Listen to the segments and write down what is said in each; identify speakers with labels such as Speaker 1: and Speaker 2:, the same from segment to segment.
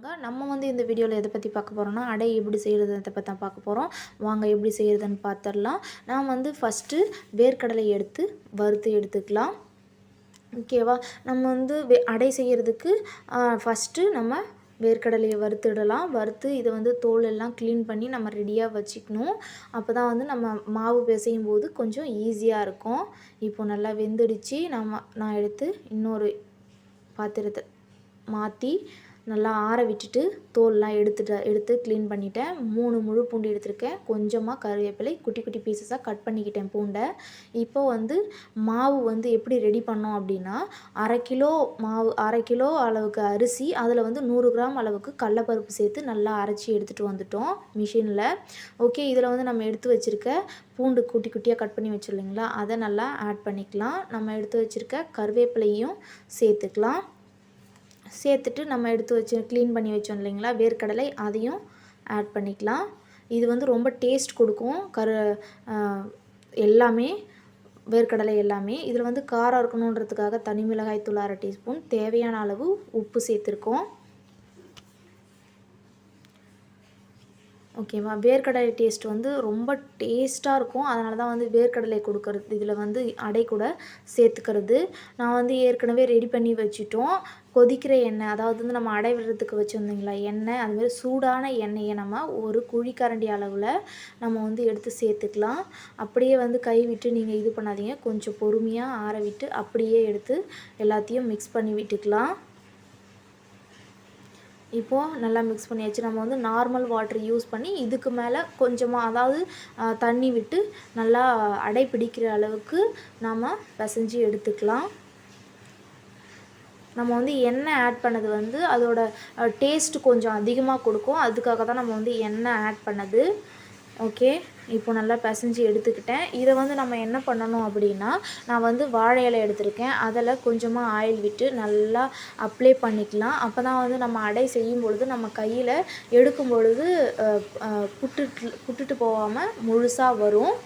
Speaker 1: வணக்கங்க நம்ம வந்து இந்த வீடியோவில் எதை பற்றி பார்க்க போகிறோம்னா அடை எப்படி செய்கிறதை பற்றி தான் பார்க்க போகிறோம் வாங்க எப்படி செய்கிறதுன்னு பார்த்துடலாம் நான் வந்து ஃபஸ்ட்டு வேர்க்கடலை எடுத்து வறுத்து எடுத்துக்கலாம். ஓகேவா நம்ம வந்து வே அடை செய்கிறதுக்கு ஃபஸ்ட்டு நம்ம வேர்க்கடலையை வறுத்துடலாம் வறுத்து இதை வந்து தோல் எல்லாம் க்ளீன் பண்ணி நம்ம ரெடியாக வச்சுக்கணும். அப்போ தான் வந்து நம்ம மாவு பிசையும் போது கொஞ்சம் ஈஸியாக இருக்கும். இப்போ நல்லா வெந்துடுச்சு. நம்ம நான் எடுத்து இன்னொரு பாத்திரத்தை மாற்றி நல்லா ஆற விட்டுட்டு தோல்லாம் எடுத்துட்டு எடுத்து க்ளீன் பண்ணிட்டேன். மூணு முழு பூண்டு எடுத்திருக்கேன். கொஞ்சமாக கருவேப்பிலை குட்டி குட்டி பீசஸாக கட் பண்ணிக்கிட்டேன் பூண்டை. இப்போ வந்து மாவு வந்து எப்படி ரெடி பண்ணோம் அப்படின்னா அரை கிலோ மாவு அரை கிலோ அளவுக்கு அரிசி அதில் வந்து நூறு கிராம் அளவுக்கு கடலப்பருப்பு சேர்த்து நல்லா அரைச்சி எடுத்துகிட்டு வந்துட்டோம் மிஷினில் ஓகே இதில் வந்து நம்ம எடுத்து வச்சுருக்க பூண்டு குட்டி குட்டியாக கட் பண்ணி வச்சுருந்தீங்களா அதை நல்லா ஆட் பண்ணிக்கலாம். நம்ம எடுத்து வச்சுருக்க கருவேப்பிலையும் சேர்த்துக்கலாம். சேர்த்துட்டு நம்ம எடுத்து வச்சு க்ளீன் பண்ணி வச்சோம் இல்லைங்களா? வேர்க்கடலை அதையும் ஆட் பண்ணிக்கலாம். இது வந்து ரொம்ப டேஸ்ட் கொடுக்கும். கரு எல்லாமே வேர்க்கடலை எல்லாமே. இதில் வந்து காரம் இருக்கணுன்றதுக்காக தனி மிளகாய் தூள் அரை டீஸ்பூன் தேவையான அளவு உப்பு சேர்த்துருக்கோம். ஓகேவா? வேர்க்கடலை டேஸ்ட் வந்து ரொம்ப டேஸ்ட்டாக இருக்கும். அதனால தான் வந்து வேர்க்கடலை கொடுக்கறது இதில் வந்து அடை கூட சேர்த்துக்கிறது. நான் வந்து ஏற்கனவே ரெடி பண்ணி வச்சுட்டோம். கொதிக்கிற எண்ணெய் அதாவது வந்து நம்ம அடை விடுறதுக்கு வச்சுருந்தீங்களா எண்ணெய் அதுமாதிரி சூடான எண்ணெயை நம்ம ஒரு குழிக்கரண்டி அளவில் நம்ம வந்து எடுத்து சேர்த்துக்கலாம். அப்படியே வந்து கை விட்டு நீங்கள் இது பண்ணாதீங்க. கொஞ்சம் பொறுமையாக ஆற விட்டு அப்படியே எடுத்து எல்லாத்தையும் மிக்ஸ் பண்ணி விட்டுக்கலாம். இப்போது நல்லா மிக்ஸ் பண்ணியாச்சு. நம்ம வந்து நார்மல் வாட்டர் யூஸ் பண்ணி இதுக்கு மேலே கொஞ்சமாக அதாவது தண்ணி விட்டு நல்லா அடை பிடிக்கிற அளவுக்கு நாம் பிசைஞ்சு எடுத்துக்கலாம். நம்ம வந்து எண்ணெய் ஆட் பண்ணது வந்து அதோட டேஸ்ட் கொஞ்சம் அதிகமாக கொடுக்கும். அதுக்காக தான் நம்ம வந்து எண்ணெய் ஆட் பண்ணது. ஓகே இப்போ நல்லா பிசைஞ்சு எடுத்துக்கிட்டேன். இதை வந்து நம்ம என்ன பண்ணணும் அப்படின்னா நான் வந்து வாழை இலை எடுத்திருக்கேன். அதில் கொஞ்சமாக ஆயில் விட்டு நல்லா அப்ளை பண்ணிக்கலாம். அப்போ தான் வந்து நம்ம அடை செய்யும் பொழுது நம்ம கையில் எடுக்கும் பொழுது புட்டுட்டு புட்டுட்டு போகாமல் முழுசாக வரும்.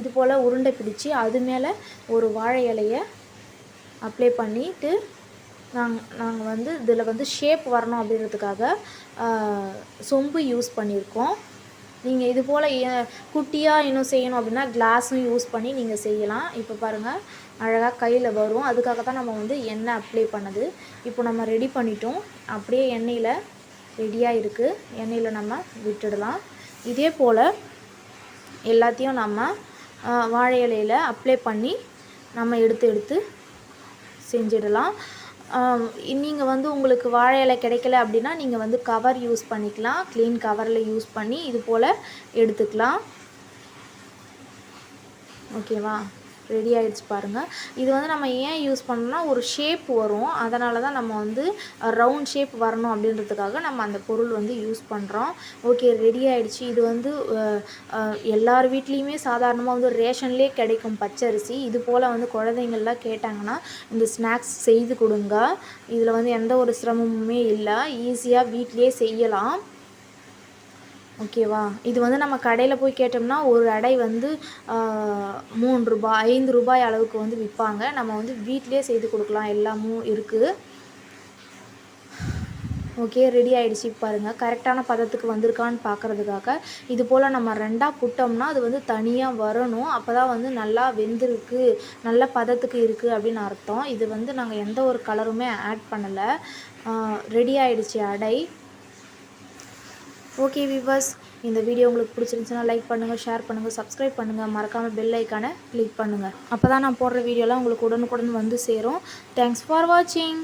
Speaker 1: இது போல் உருண்டை பிடிச்சி அது மேலே ஒரு வாழை இலையை அப்ளை பண்ணிவிட்டு நாங்கள் நாங்கள் வந்து இதில் வந்து ஷேப் வரணும் அப்படின்றதுக்காக சொம்பு யூஸ் பண்ணியிருக்கோம். நீங்கள் இது போல் குட்டியாக இன்னும் செய்யணும் அப்படின்னா கிளாஸும் யூஸ் பண்ணி நீங்கள் செய்யலாம். இப்போ பாருங்கள் அழகாக கையில் வரும். அதுக்காக தான் நம்ம வந்து எண்ணெய் அப்ளை பண்ணது. இப்போ நம்ம ரெடி பண்ணிட்டோம். அப்படியே எண்ணெயில் ரெடியாக இருக்குது எண்ணெயில் நம்ம விட்டுடலாம். இதே போல் எல்லாத்தையும் நம்ம வாழை இலையில் அப்ளை பண்ணி நம்ம எடுத்து எடுத்து செஞ்சிடலாம். நீங்கள் வந்து உங்களுக்கு வாழை இலை கிடைக்கல அப்படின்னா நீங்கள் வந்து கவர் யூஸ் பண்ணிக்கலாம். க்ளீன் கவரில் யூஸ் பண்ணி இது போல் எடுத்துக்கலாம். ஓகேவா ரெடி ஆகிடுச்சு பாருங்கள் இது வந்து நம்ம ஏன் யூஸ் பண்ணோம்னா ஒரு ஷேப் வரும். அதனால தான் நம்ம வந்து ரவுண்ட் ஷேப் வரணும் அப்படின்றதுக்காக நம்ம அந்த பொருள் வந்து யூஸ் பண்ணுறோம் ஓகே ரெடி ஆகிடுச்சு இது வந்து எல்லார் வீட்லேயுமே சாதாரணமாக வந்து ரேஷன்லேயே கிடைக்கும் பச்சரிசி. இது போல் வந்து குழந்தைங்கள்லாம் கேட்டாங்கன்னா இந்த ஸ்நாக்ஸ் செய்து கொடுங்க. இதில் வந்து எந்த ஒரு சிரமமுமே இல்லை. ஈஸியாக வீட்லேயே செய்யலாம். ஓகேவா? இது வந்து நம்ம கடையில் போய் கேட்டோம்னா ஒரு அடை வந்து மூணு ரூபாய் ஐந்து ரூபாய் அளவுக்கு வந்து விற்பாங்க நம்ம வந்து வீட்டிலே செய்து கொடுக்கலாம். எல்லாமும் இருக்குது ஓகே ரெடி ஆகிடுச்சு பாருங்கள் கரெக்டான பதத்துக்கு வந்திருக்கான்னு பார்க்குறதுக்காக இது போல் நம்ம ரெண்டாக புட்டோம்னா அது வந்து தனியாக வரணும். அப்போ தான் வந்து நல்லா வெந்திருக்கு. நல்ல பதத்துக்கு இருக்குது அப்படின்னு அர்த்தம். இது வந்து நாங்கள் எந்த ஒரு கலருமே ஆட் பண்ணலை. ரெடி ஆகிடுச்சி அடை. ஓகே விவர்ஸ் இந்த வீடியோ உங்களுக்கு பிடிச்சிருந்துச்சுன்னா லைக் பண்ணுங்கள் ஷேர் பண்ணுங்கள் சப்ஸ்கிரைப் பண்ணுங்கள் மறக்காமல் பெல் ஐக்கானை கிளிக் பண்ணுங்கள் அப்போ தான் நான் போடுற வீடியோலாம் உங்களுக்கு உடனுக்குடன் வந்து சேரும். தேங்க்ஸ் ஃபார் வாட்சிங்